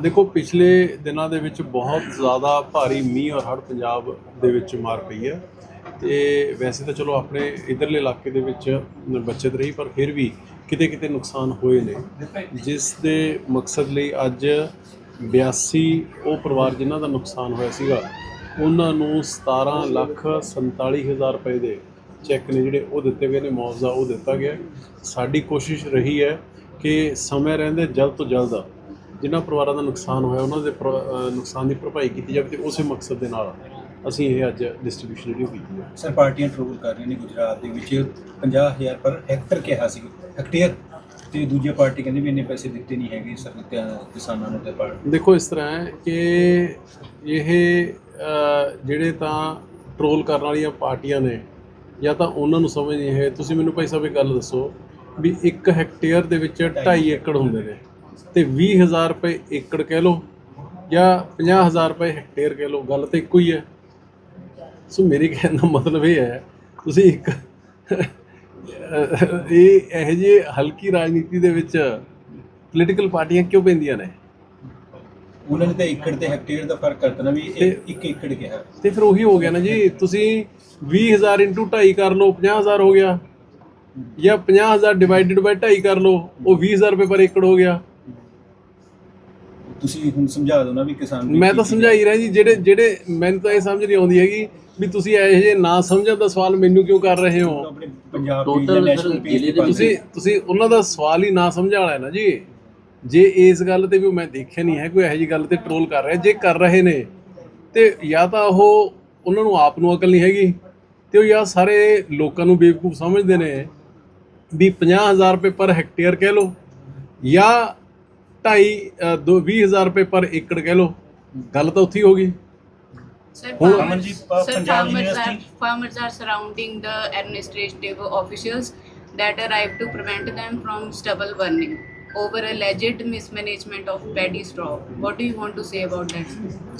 ਦੇਖੋ, ਪਿਛਲੇ ਦਿਨਾਂ ਦੇ ਵਿੱਚ ਬਹੁਤ ਜ਼ਿਆਦਾ ਭਾਰੀ ਮੀਂਹ ਔਰ ਹੜ੍ਹ ਪੰਜਾਬ ਦੇ ਵਿੱਚ ਮਾਰ ਪਈ ਹੈ। ਤੇ ਵੈਸੇ ਤਾਂ ਚਲੋ, ਆਪਣੇ ਇਧਰਲੇ ਇਲਾਕੇ ਦੇ ਵਿੱਚ ਬਚਤ ਰਹੀ, ਪਰ ਫਿਰ ਵੀ ਕਿਤੇ ਕਿਤੇ ਨੁਕਸਾਨ ਹੋਏ ਨੇ। ਜਿਸ ਦੇ ਮਕਸਦ ਲਈ ਅੱਜ 82 ਉਹ ਪਰਿਵਾਰ ਜਿਨ੍ਹਾਂ ਦਾ ਨੁਕਸਾਨ ਹੋਇਆ ਸੀਗਾ, ਉਹਨਾਂ ਨੂੰ 17 ਲੱਖ 47 ਹਜ਼ਾਰ ਰੁਪਏ ਦੇ ਚੈੱਕ ਨੇ ਜਿਹੜੇ ਉਹ ਦਿੱਤੇ ਗਏ ਨੇ, ਮੁਆਵਜ਼ਾ ਉਹ ਦਿੱਤਾ ਗਿਆ। ਸਾਡੀ ਕੋਸ਼ਿਸ਼ ਰਹੀ ਹੈ ਕਿ ਸਮੇਂ ਰਹਿੰਦੇ ਜਲਦ ਤੋਂ ਜਲਦ ਜਿਨ੍ਹਾਂ ਪਰਿਵਾਰਾਂ ਦਾ ਨੁਕਸਾਨ ਹੋਇਆ ਉਹਨਾਂ ਦੇ ਨੁਕਸਾਨ ਦੀ ਭਰਪਾਈ ਕੀਤੀ ਜਾਵੇ ਤੇ ਉਸੇ ਮਕਸਦ ਦੇ ਨਾਲ ਅਸੀਂ ਇਹ ਅੱਜ ਡਿਸਟ੍ਰੀਬਿਊਸ਼ਨ ਜਿਹੜੀ ਉਹ ਕੀਤੀ ਹੈ। ਸਰ ਪਾਰਟੀਆਂ ਟਰੋਲ ਕਰ ਰਹੀਆਂ ਨੇ ਗੁਜਰਾਤ ਦੇ ਵਿੱਚ। 50000 ਪਰ ਹੈਕਟਰ ਕਿਹਾ ਸੀ ਹੈਕਟੇਅਰ ਤੇ ਦੂਜੀ ਪਾਰਟੀ ਕਹਿੰਦੀ ਵੀ ਇੰਨੇ ਪੈਸੇ ਦਿੱਤੇ ਨਹੀਂ ਹੈਗੇ ਸਰ ਤੇ ਕਿਸਾਨਾਂ ਨੂੰ ਤੇ ਪਰ ਦੇਖੋ ਇਸ ਤਰ੍ਹਾਂ ਹੈ ਕਿ ਇਹ ਜਿਹੜੇ ਤਾਂ ਟਰੋਲ ਕਰਨ ਵਾਲੀਆਂ ਪਾਰਟੀਆਂ ਨੇ ਜਾਂ ਤਾਂ ਉਹਨਾਂ ਨੂੰ ਸਮਝ ਨਹੀਂ ਹੈ। ਤੁਸੀਂ ਮੈਨੂੰ ਭਾਈ ਸਾਹਿਬ ਇੱਕ ਗੱਲ ਦੱਸੋ ਵੀ 1 ਹੈਕਟੇਅਰ ਦੇ ਵਿੱਚ 2.5 ਏਕੜ ਹੁੰਦੇ ਨੇ। ਤੇ 20000 ਰੁਪਏ ਏਕੜ ਕਹਿ ਲਓ ਜਾਂ 50000 ਰੁਪਏ ਹੈਕਟੇਅਰ ਕਹਿ ਲਓ ਗੱਲ ਤਾਂ ਇੱਕੋ ਹੀ ਹੈ। ਸੋ ਮੇਰੇ ਕਹਿਣ ਦਾ ਮਤਲਬ ਇਹ ਹੈ ਤੁਸੀਂ ਇੱਕ ਇਹ ਇਹ ਜਿਹੇ ਹਲਕੀ ਰਾਜਨੀਤੀ ਦੇ ਵਿੱਚ ਪੋਲੀਟੀਕਲ ਪਾਰਟੀਆਂ ਕਿਉਂ ਪੈਂਦੀਆਂ ਨੇ? ਉਹਨਾਂ ਨੇ ਤਾਂ ਏਕੜ ਤੇ ਹੈਕਟੇਅਰ ਦਾ ਫ਼ਰਕ ਕਰਤਾ ਨਾ ਵੀ ਇੱਕ ਏਕੜ ਕਿਹਾ। ਤੇ ਫਿਰ ਉਹੀ ਹੋ ਗਿਆ ਨਾ ਜੀ ਤੁਸੀਂ 20000 ਇਨਟੂ 2.5 ਕਰ ਲਓ 50000 ਹੋ ਗਿਆ ਜਾਂ 50000 ਡਿਵਾਈਡਡ ਬਾਈ 2.5 ਕਰ ਲਓ ਉਹ 20000 ਰੁਪਏ ਪਰ ਏਕੜ ਹੋ ਗਿਆ। ਤੁਸੀਂ ਹੁਣ ਸਮਝਾ ਦਿਓ ਨਾ ਵੀ ਕਿਸਾਨ ਨੂੰ ਮੈਂ ਤਾਂ ਸਮਝਾਈ ਰਿਹਾ ਜੀ ਜਿਹੜੇ ਜਿਹੜੇ ਮੈਨੂੰ ਤਾਂ ਇਹ ਸਮਝ ਨਹੀਂ ਆਉਂਦੀ ਹੈਗੀ ਵੀ ਤੁਸੀਂ ਇਹੋ ਜਿਹੇ ਨਾ ਸਮਝਣ ਦਾ ਸਵਾਲ ਮੈਨੂੰ ਕਿਉਂ ਕਰ ਰਹੇ ਹੋ? ਆਪਣੇ ਪੰਜਾਬ ਦੀ ਨੈਸ਼ਨਲ ਦੇ ਤੁਸੀਂ ਤੁਸੀਂ ਉਹਨਾਂ ਦਾ ਸਵਾਲ ਹੀ ਨਾ ਸਮਝਾ ਹੈ ਨਾ ਜੀ। ਜੇ ਇਸ ਗੱਲ ਤੇ ਵੀ ਮੈਂ ਦੇਖਿਆ ਨਹੀਂ ਹੈ ਕੋਈ ਇਹੋ ਜਿਹੀ ਗੱਲ ਤੇ ਟਰੋਲ ਕਰ ਰਿਹਾ। ਜੇ ਕਰ ਰਹੇ ਨੇ ਤੇ ਜਾਂ ਤਾਂ ਉਹ ਉਹਨਾਂ ਨੂੰ ਆਪ ਨੂੰ ਅਕਲ ਨਹੀਂ ਹੈਗੀ ਤੇ ਉਹ ਜਾਂ ਸਾਰੇ ਲੋਕਾਂ ਨੂੰ ਬੇਵਕੂਫ ਸਮਝਦੇ ਨੇ ਵੀ 50000 ਰੁਪਏ ਪਰ ਹੈਕਟੇਅਰ ਕਹਿ ਲਓ ਜਾਂ 2.5 ਦੋ 20000 ਰੁਪਏ ਪਰ ਏਕੜ ਕਹਿ ਲਓ ਗੱਲ ਤਾਂ ਉੱਥੇ ਹੀ ਹੋ ਗਈ Sir, ਹੁਣ- farmers, ਅਮਨ ਜੀ, ਪ- sir, Punjab farmers are, university- farmers are surrounding the administrative officials that arrive to prevent them from stubble burning over alleged mismanagement of paddy straw. What do you want to say about that?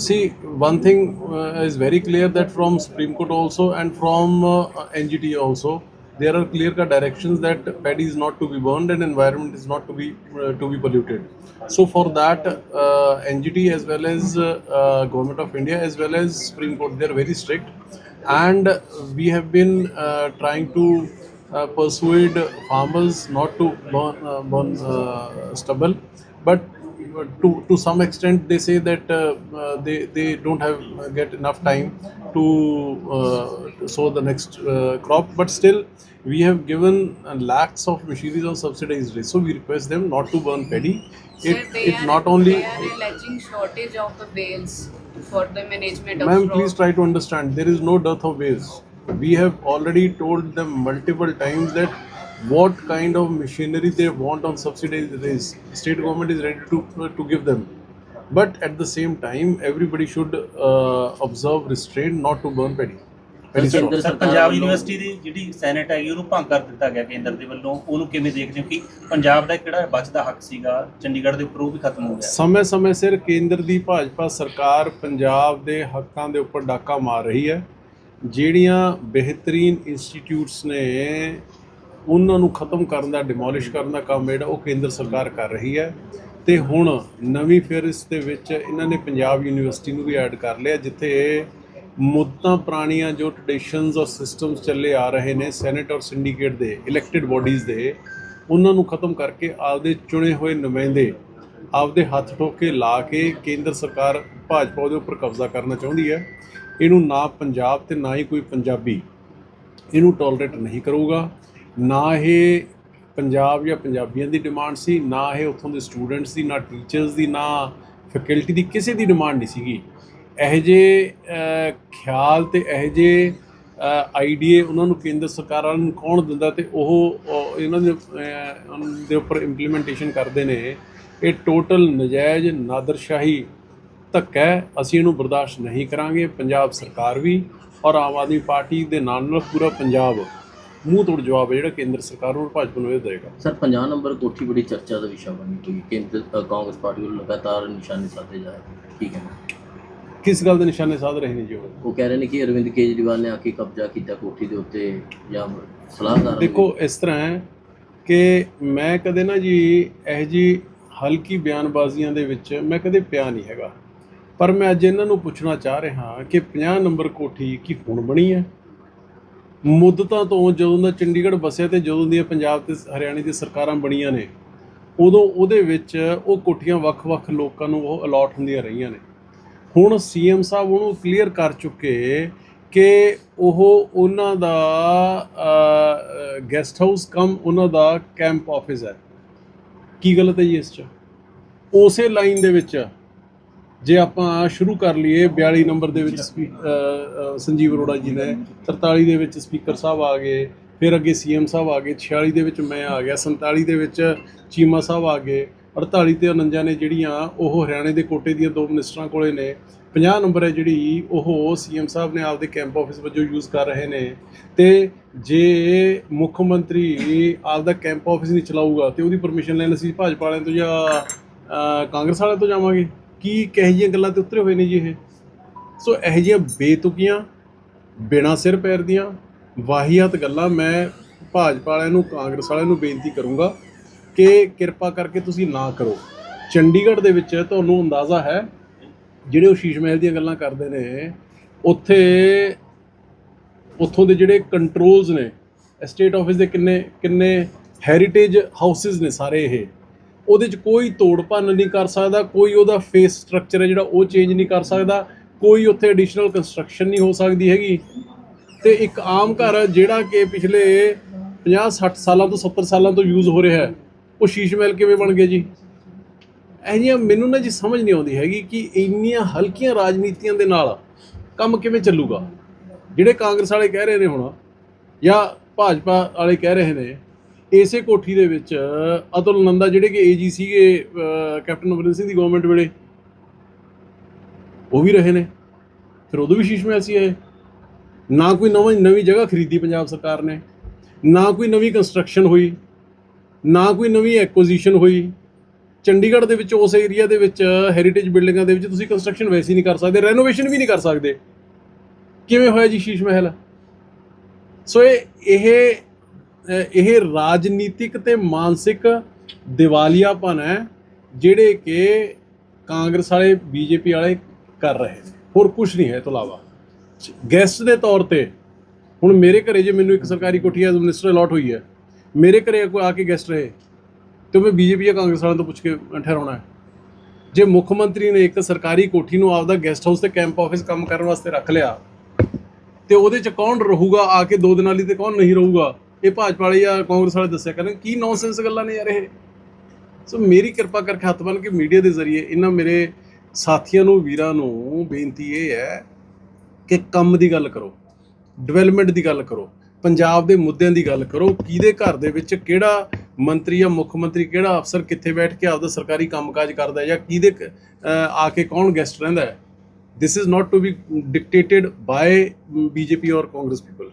See, one thing uh, is very clear that from Supreme Court also and from uh, NGT also, there are clear-cut directions that paddy is not to be burned and environment is not to be uh, to be polluted. So for that, uh, NGT as well as uh, uh, Government of India as well as Supreme Court, they are very strict, and we have been uh, trying to uh, persuade farmers not to burn, uh, burn uh, stubble, but to to some extent they say that uh, uh, they they don't have uh, get enough time to uh, sow the next uh, crop. But still we have given uh, lakhs of machineries on subsidized rates so we request them not to burn paddy. Sir, it they it are, not only they are alleging shortage of the bales for the management of ma'am please try to understand. There is no dearth of ways we have already told them multiple times that what kind of machinery they want on subsidized rates state government is ready to to give them but at the same time everybody should uh, observe restraint not to burn paddy paddy straw. ਕੇਂਦਰ sir Punjab university ਦੀ ਜਿਹੜੀ senate ਹੈਗੀ ਉਹਨੂੰ ਭੰਗ ਕਰ ਦਿੱਤਾ ਗਿਆ ਕੇਂਦਰ ਦੇ ਵੱਲੋਂ ਉਹਨੂੰ ਕਿਵੇਂ ਦੇਖਦੇ ਹੋ ਕਿ ਪੰਜਾਬ ਦਾ ਕਿਹੜਾ ਬਚਦਾ ਹੱਕ ਸੀਗਾ ਚੰਡੀਗੜ੍ਹ ਦੇ ਉੱਪਰ ਉਹ ਵੀ ਖਤਮ ਹੋ ਗਿਆ ਸਮੇਂ ਸਮੇਂ ਸਿਰ ਕੇਂਦਰ ਦੀ ਭਾਜਪਾ ਸਰਕਾਰ ਪੰਜਾਬ ਦੇ ਹੱਕਾਂ ਦੇ ਉੱਪਰ ਡਾਕਾ ਮਾਰ ਰਹੀ ਹੈ ਜਿਹੜੀਆਂ ਬਿਹਤਰੀਨ ਇੰਸਟੀਚਿਊਟਸ ਨੇ ਉਹਨਾਂ ਨੂੰ ਖਤਮ ਕਰਨ ਦਾ ਡਿਮੋਲਿਸ਼ ਕਰਨ ਦਾ ਕੰਮ ਜਿਹੜਾ ਉਹ ਕੇਂਦਰ ਸਰਕਾਰ ਕਰ ਰਹੀ ਹੈ। ਤੇ ਹੁਣ ਨਵੀਂ ਫਿਰਿਸ ਦੇ ਵਿੱਚ ਇਹਨਾਂ ਨੇ ਪੰਜਾਬ ਯੂਨੀਵਰਸਿਟੀ ਨੂੰ ਵੀ ਐਡ ਕਰ ਲਿਆ, ਜਿੱਥੇ ਮੁੱਦਾਂ ਪੁਰਾਣੀਆਂ ਜੋ ਟ੍ਰੈਡੀਸ਼ਨਸ ਔਰ ਸਿਸਟਮਸ ਚੱਲੇ ਆ ਰਹੇ ਨੇ ਸੈਨੇਟ ਔਰ ਸਿੰਡੀਕੇਟ ਦੇ ਇਲੈਕਟਿਡ ਬਾਡੀਜ਼ ਦੇ, ਉਹਨਾਂ ਨੂੰ ਖਤਮ ਕਰਕੇ ਆਪਦੇ ਚੁਣੇ ਹੋਏ ਨੁਮਾਇੰਦੇ ਆਪਦੇ ਹੱਥ ਠੋਕੇ ਲਾ ਕੇ ਕੇਂਦਰ ਸਰਕਾਰ ਭਾਜਪਾ ਦੇ ਉੱਪਰ ਕਬਜ਼ਾ ਕਰਨਾ ਚਾਹੁੰਦੀ ਹੈ। ਇਹਨੂੰ ਨਾ ਪੰਜਾਬ ਤੇ ਨਾ ਹੀ ਕੋਈ ਪੰਜਾਬੀ ਇਹਨੂੰ ਟੋਲਰੇਟ ਨਹੀਂ ਕਰੂਗਾ। ਨਾ ਇਹ ਪੰਜਾਬ ਜਾਂ ਪੰਜਾਬੀਆਂ ਦੀ ਡਿਮਾਂਡ ਸੀ, ਨਾ ਇਹ ਉੱਥੋਂ ਦੇ ਸਟੂਡੈਂਟਸ ਦੀ, ਨਾ ਟੀਚਰਸ ਦੀ, ਨਾ ਫੈਕਲਟੀ ਦੀ ਕਿਸੇ ਦੀ ਡਿਮਾਂਡ ਨਹੀਂ ਸੀਗੀ। ਇਹ ਜੇ ਖਿਆਲ ਤੇ ਇਹ ਜੇ ਆਈਡੀਏ ਉਹਨਾਂ ਨੂੰ ਕੇਂਦਰ ਸਰਕਾਰਾਂ ਨੂੰ ਕੌਣ ਦਿੰਦਾ ਤੇ ਉਹ ਇਹਨਾਂ ਦੇ ਦੇ ਉੱਪਰ ਇੰਪਲੀਮੈਂਟੇਸ਼ਨ ਕਰਦੇ ਨੇ, ਇਹ ਟੋਟਲ ਨਜਾਇਜ਼ ਨਾਦਰਸ਼ਾਹੀ ਧੱਕਾ ਅਸੀਂ ਇਹਨੂੰ ਬਰਦਾਸ਼ਤ ਨਹੀਂ ਕਰਾਂਗੇ, ਪੰਜਾਬ ਸਰਕਾਰ ਵੀ ਔਰ ਆਮ ਆਦਮੀ ਪਾਰਟੀ ਦੇ ਨਾਲ ਨਾਲ ਪੂਰਾ ਪੰਜਾਬ ਮੂੰਹ ਤੋੜ ਜਵਾਬ ਹੈ ਜਿਹੜਾ ਕੇਂਦਰ ਸਰਕਾਰ ਨੂੰ ਭਾਜਪਾ ਨੂੰ ਇਹ ਦੇਗਾ ਸਰ 50 ਨੰਬਰ ਕੋਠੀ ਬੜੀ ਚਰਚਾ ਦਾ ਵਿਸ਼ਾ ਬਣੀ ਹੋਈ ਕੇਂਦਰ ਅ, ਕਾਂਗਰਸ ਪਾਰਟੀ ਵੱਲੋਂ ਲਗਾਤਾਰ ਨਿਸ਼ਾਨੇ ਸਾਧੇ ਜਾ ਰਹੇ ਠੀਕ ਹੈ ਕਿਸ ਗੱਲ ਦੇ ਨਿਸ਼ਾਨੇ ਸਾਧ ਰਹੇ ਨੇ ਜੀ ਉਹ? ਉਹ ਕਹਿ ਰਹੇ ਨੇ ਕਿ ਅਰਵਿੰਦ ਕੇਜਰੀਵਾਲ ਨੇ ਆ ਕੇ ਕਬਜ਼ਾ ਕੀਤਾ ਕੋਠੀ ਦੇ ਉੱਤੇ ਜਾਂ ਸਲਾਹਕਾਰ ਦੇਖੋ ਇਸ ਤਰ੍ਹਾਂ ਹੈ ਕਿ ਮੈਂ ਕਦੇ ਨਾ ਜੀ ਇਹ ਜੀ ਹਲਕੀ ਬਿਆਨਬਾਜ਼ੀਆਂ ਦੇ ਵਿੱਚ ਮੈਂ ਕਦੇ ਪਿਆ ਨਹੀਂ ਹੈਗਾ। ਪਰ ਮੈਂ ਅੱਜ ਇਹਨਾਂ ਨੂੰ ਪੁੱਛਣਾ ਚਾਹ ਰਿਹਾ ਕਿ 50 ਨੰਬਰ ਕੋਠੀ ਕੀ ਹੁਣ ਬਣੀ ਹੈ? ਮੁੱਦਤਾਂ ਤੋਂ ਜਦੋਂ ਦਾ ਚੰਡੀਗੜ੍ਹ ਵਸਿਆ ਤੇ ਜਦੋਂ ਦੀਆਂ ਪੰਜਾਬ ਤੇ ਹਰਿਆਣੇ ਦੀ ਸਰਕਾਰਾਂ ਬਣੀਆਂ ਨੇ, ਉਦੋਂ ਉਹਦੇ ਵਿੱਚ ਉਹ ਕੋਠੀਆਂ ਵੱਖ-ਵੱਖ ਲੋਕਾਂ ਨੂੰ ਉਹ ਅਲਾਟ ਹੁੰਦੀਆਂ ਰਹੀਆਂ ਨੇ। ਹੁਣ ਸੀਐਮ ਸਾਹਿਬ ਉਹਨੂੰ ਕਲੀਅਰ ਕਰ ਚੁੱਕੇ ਕਿ ਉਹ ਉਹਨਾਂ ਦਾ ਗੈਸਟ ਹਾਊਸ ਕਮ ਉਹਨਾਂ ਦਾ ਕੈਂਪ ਆਫਿਸ ਹੈ। ਕੀ ਗਲਤ ਹੈ ਜੀ ਇਸ 'ਚ? ਉਸੇ ਲਾਈਨ ਦੇ ਵਿੱਚ ਜੇ ਆਪਾਂ ਸ਼ੁਰੂ ਕਰ ਲਈਏ 42 ਨੰਬਰ ਦੇ ਵਿੱਚ ਸਪੀ- ਸੰਜੀਵ ਅਰੋੜਾ ਜੀ ਨੇ 43 ਦੇ ਵਿੱਚ ਸਪੀਕਰ ਸਾਹਿਬ ਆ ਗਏ, ਫਿਰ ਅੱਗੇ ਸੀਐਮ ਸਾਹਿਬ ਆ ਗਏ 46 ਦੇ ਵਿੱਚ ਮੈਂ ਆ ਗਿਆ 47 ਦੇ ਵਿੱਚ ਚੀਮਾ ਸਾਹਿਬ ਆ ਗਏ 48 ਤੇ 49 ਨੇ ਜਿਹੜੀਆਂ ਉਹ ਹਰਿਆਣੇ ਦੇ ਕੋਟੇ ਦੀਆਂ ਦੋ ਮਿਨਿਸਟਰਾਂ ਕੋਲੇ ਨੇ 50 ਨੰਬਰ ਹੈ ਜਿਹੜੀ ਉਹ ਸੀਐਮ ਸਾਹਿਬ ਨੇ ਆਪਦੇ ਕੈਂਪ ਆਫਿਸ ਵਜੋਂ ਯੂਜ਼ ਕਰ ਰਹੇ ਨੇ, ਤੇ ਜੇ ਮੁੱਖ ਮੰਤਰੀ ਆਪਦਾ ਕੈਂਪ ਆਫਿਸ ਨਹੀਂ ਚਲਾਊਗਾ, ਤੇ ਉਹਦੀ ਪਰਮਿਸ਼ਨ ਲੈਣ ਅਸੀਂ ਭਾਜਪਾ ਵਾਲਿਆਂ ਤੋਂ ਜਾਂ ਕਾਂਗਰਸ ਵਾਲਿਆਂ ਤੋਂ ਜਾਵਾਂਗੇ। ਕੀ ਕਹੇ ਜਿਹੀਆਂ ਗੱਲਾਂ ਤੇ ਉਤਰੇ ਹੋਏ ਨੇ ਜੀ ਇਹ? ਸੋ ਇਹੋ ਜਿਹੀਆਂ ਬੇਤੁਕੀਆਂ, ਬਿਨਾਂ ਸਿਰ ਪੈਰ ਦੀਆਂ, ਵਾਹੀਆਤ ਗੱਲਾਂ ਮੈਂ ਭਾਜਪਾ ਵਾਲਿਆਂ ਨੂੰ, ਕਾਂਗਰਸ ਵਾਲਿਆਂ ਨੂੰ ਬੇਨਤੀ ਕਰੂੰਗਾ ਕਿ ਕਿਰਪਾ ਕਰਕੇ ਤੁਸੀਂ ਨਾ ਕਰੋ। ਚੰਡੀਗੜ੍ਹ ਦੇ ਵਿੱਚ ਤੁਹਾਨੂੰ ਅੰਦਾਜ਼ਾ ਹੈ, ਜਿਹੜੇ ਉਹ ਸ਼ੀਸ਼ ਮਹਿਲ ਦੀਆਂ ਗੱਲਾਂ ਕਰਦੇ ਨੇ, ਉੱਥੇ ਉੱਥੋਂ ਦੇ ਜਿਹੜੇ ਕੰਟਰੋਲਸ ਨੇ ਸਟੇਟ ਆਫਿਸ ਦੇ ਕਿੰਨੇ ਕਿੰਨੇ ਹੈਰੀਟੇਜ ਹਾਊਸਸ ਨੇ ਸਾਰੇ ਇਹ। ਉਹਦੇ 'ਚ ਕੋਈ ਤੋੜ ਭੰਨ ਨਹੀਂ ਕਰ ਸਕਦਾ, ਕੋਈ ਉਹਦਾ ਫੇਸ ਸਟਰਕਚਰ ਹੈ ਜਿਹੜਾ ਉਹ ਚੇਂਜ ਨਹੀਂ ਕਰ ਸਕਦਾ, ਕੋਈ ਉੱਥੇ ਐਡੀਸ਼ਨਲ ਕੰਸਟਰਕਸ਼ਨ ਨਹੀਂ ਹੋ ਸਕਦੀ ਹੈਗੀ। ਤੇ ਇੱਕ ਆਮ ਘਰ ਜਿਹੜਾ ਕਿ ਪਿਛਲੇ 50 60 ਸਾਲਾਂ ਤੋਂ 70 ਸਾਲਾਂ ਤੋਂ ਯੂਜ਼ ਹੋ ਰਿਹਾ ਹੈ। ਉਹ ਸ਼ੀਸ਼ ਮਹਿਲ ਕਿਵੇਂ ਬਣ ਗਿਆ ਜੀ? ਇਹ ਜਿਹੀਆਂ ਮੈਨੂੰ ਨਾ ਜੀ ਸਮਝ ਨਹੀਂ ਆਉਂਦੀ ਹੈਗੀ ਕਿ ਇੰਨੀਆਂ ਹਲਕੀਆਂ ਰਾਜਨੀਤੀਆਂ ਦੇ ਨਾਲ ਕੰਮ ਕਿਵੇਂ ਚੱਲੂਗਾ। ਜਿਹੜੇ ਕਾਂਗਰਸ ਵਾਲੇ ਕਹਿ ਰਹੇ ਨੇ ਹੁਣ ਜਾਂ ਭਾਜਪਾ ਵਾਲੇ ਕਹਿ ਰਹੇ ਨੇ ਇਸੇ ਕੋਠੀ ਦੇ ਵਿੱਚ ਅਤੁਲ ਨੰਦਾ ਜਿਹੜੇ ਕਿ ਏਜੀ ਸੀਗੇ ਕੈਪਟਨ ਅਮਰਿੰਦਰ ਸਿੰਘ ਦੀ ਗਵਰਨਮੈਂਟ ਵੇਲੇ, ਉਹ ਵੀ ਰਹੇ ਨੇ। ਫਿਰ ਉਦੋਂ ਵੀ ਸ਼ੀਸ਼ ਮਹਿਲ ਸੀ ਇਹ। ਨਾ ਕੋਈ ਨਵਾਂ, ਨਵੀਂ ਜਗ੍ਹਾ ਖਰੀਦੀ ਪੰਜਾਬ ਸਰਕਾਰ ਨੇ। ਨਾ ਕੋਈ ਨਵੀਂ ਕੰਸਟਰਕਸ਼ਨ ਹੋਈ। ਨਾ ਕੋਈ ਨਵੀਂ ਐਕੁਜੀਸ਼ਨ ਹੋਈ। ਚੰਡੀਗੜ੍ਹ ਦੇ ਵਿੱਚ, ਉਸ ਏਰੀਆ ਦੇ ਵਿੱਚ ਹੈਰੀਟੇਜ ਬਿਲਡਿੰਗਾਂ ਦੇ ਵਿੱਚ ਤੁਸੀਂ ਕੰਸਟਰਕਸ਼ਨ ਵੈਸੇ ਨਹੀਂ ਕਰ ਸਕਦੇ ਰੈਨੋਵੇਸ਼ਨ ਵੀ ਨਹੀਂ ਕਰ ਸਕਦੇ। ਕਿਵੇਂ ਹੋਇਆ ਜੀ ਸ਼ੀਸ਼ ਮਹਿਲ? ਸੋ ਇਹ ਇਹ ਰਾਜਨੀਤਿਕ ਤੇ ਮਾਨਸਿਕ ਦਿਵਾਲੀਆਪਨ ਹੈ, ਜਿਹੜੇ ਕਿ ਕਾਂਗਰਸ ਵਾਲੇ, ਬੀਜੇਪੀ ਵਾਲੇ ਕਰ ਰਹੇ ਨੇ। ਹੋਰ ਕੁਝ ਨਹੀਂ ਹੈ ਇਹ ਤੋਂ ਇਲਾਵਾ। ਗੈਸਟ ਦੇ ਤੌਰ ਤੇ, ਹੁਣ ਮੇਰੇ ਘਰੇ ਜੇ ਮੈਨੂੰ ਇੱਕ ਸਰਕਾਰੀ ਕੋਠੀ ਐਜ਼ ਮਿਨਿਸਟਰ ਅਲਾਟ ਹੋਈ ਹੈ, ਮੇਰੇ ਘਰੇ ਕੋਈ ਆ ਕੇ ਗੈਸਟ ਰਹੇ, ਤੇ ਮੈਂ ਬੀਜੇਪੀ ਜਾਂ ਕਾਂਗਰਸ ਵਾਲਿਆਂ ਤੋਂ ਪੁੱਛ ਕੇ ਠਹਿਰਾਉਣਾ ਹੈ। ਜੇ ਮੁੱਖ ਮੰਤਰੀ ਨੇ ਇੱਕ ਸਰਕਾਰੀ ਕੋਠੀ ਨੂੰ ਆਪਦਾ ਗੈਸਟ ਹਾਊਸ ਤੇ ਕੈਂਪ ਆਫਿਸ ਕੰਮ ਕਰਨ ਵਾਸਤੇ ਰੱਖ ਲਿਆ, ਤੇ ਉਹਦੇ ਚ ਕੌਣ ਰਹੂਗਾ? ਆ ਕੇ ਦੋ ਦਿਨਾਂ ਲਈ ਤੇ ਕੌਣ ਨਹੀਂ ਰਹੂਗਾ? ਇਹ ਭਾਜਪਾ ਵਾਲੇ ਜਾਂ ਕਾਂਗਰਸ ਵਾਲੇ ਦੱਸਿਆ ਕਰਨ, ਕੀ ਨੌਨਸੈਂਸ ਗੱਲਾਂ ਨੇ ਯਾਰ ਇਹ ਸੋ ਮੇਰੀ ਕਿਰਪਾ ਕਰਕੇ ਹੱਥ ਬੰਨ ਕੇ ਮੀਡੀਆ ਦੇ ਜ਼ਰੀਏ ਇਹਨਾਂ ਮੇਰੇ ਸਾਥੀਆਂ ਨੂੰ, ਵੀਰਾਂ ਨੂੰ ਬੇਨਤੀ ਇਹ ਹੈ ਕਿ ਕੰਮ ਦੀ ਗੱਲ ਕਰੋ ਡਿਵੈਲਪਮੈਂਟ ਦੀ ਗੱਲ ਕਰੋ, ਪੰਜਾਬ ਦੇ ਮੁੱਦਿਆਂ ਦੀ ਗੱਲ ਕਰੋ, ਕਿਹਦੇ ਘਰ ਦੇ ਵਿੱਚ ਕਿਹੜਾ ਮੰਤਰੀ ਜਾਂ ਮੁੱਖ ਮੰਤਰੀ, ਕਿਹੜਾ ਅਫਸਰ ਕਿੱਥੇ ਬੈਠ ਕੇ ਆਪਦਾ ਸਰਕਾਰੀ ਕੰਮਕਾਜ ਕਰਦਾ ਹੈ ਜਾਂ ਕਿਹਦੇ ਕ- ਆ ਕੇ ਕੌਣ ਗੈਸਟ ਰਹਿੰਦਾ ਹੈ this is not to be dictated by BJP or Congress people.